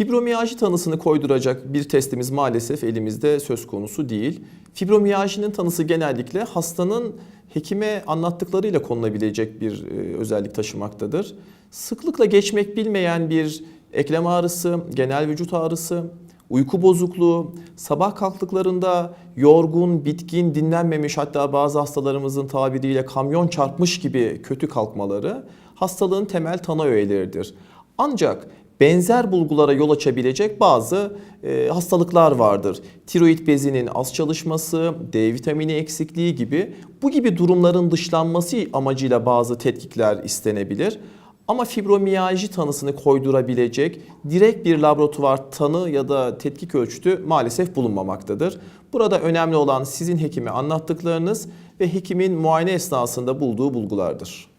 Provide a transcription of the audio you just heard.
Fibromiyalji tanısını koyduracak bir testimiz maalesef elimizde söz konusu değil. Fibromiyajinin tanısı genellikle hastanın hekime anlattıklarıyla konulabilecek bir e, özellik taşımaktadır. Sıklıkla geçmek bilmeyen bir eklem ağrısı, genel vücut ağrısı, uyku bozukluğu, sabah kalktıklarında yorgun, bitkin, dinlenmemiş hatta bazı hastalarımızın tabiriyle kamyon çarpmış gibi kötü kalkmaları hastalığın temel tanı öğeleridir. Ancak benzer bulgulara yol açabilecek bazı e, hastalıklar vardır. Tiroid bezinin az çalışması, D vitamini eksikliği gibi bu gibi durumların dışlanması amacıyla bazı tetkikler istenebilir. Ama fibromiyalji tanısını koydurabilecek direkt bir laboratuvar tanı ya da tetkik ölçütü maalesef bulunmamaktadır. Burada önemli olan sizin hekime anlattıklarınız ve hekimin muayene esnasında bulduğu bulgulardır.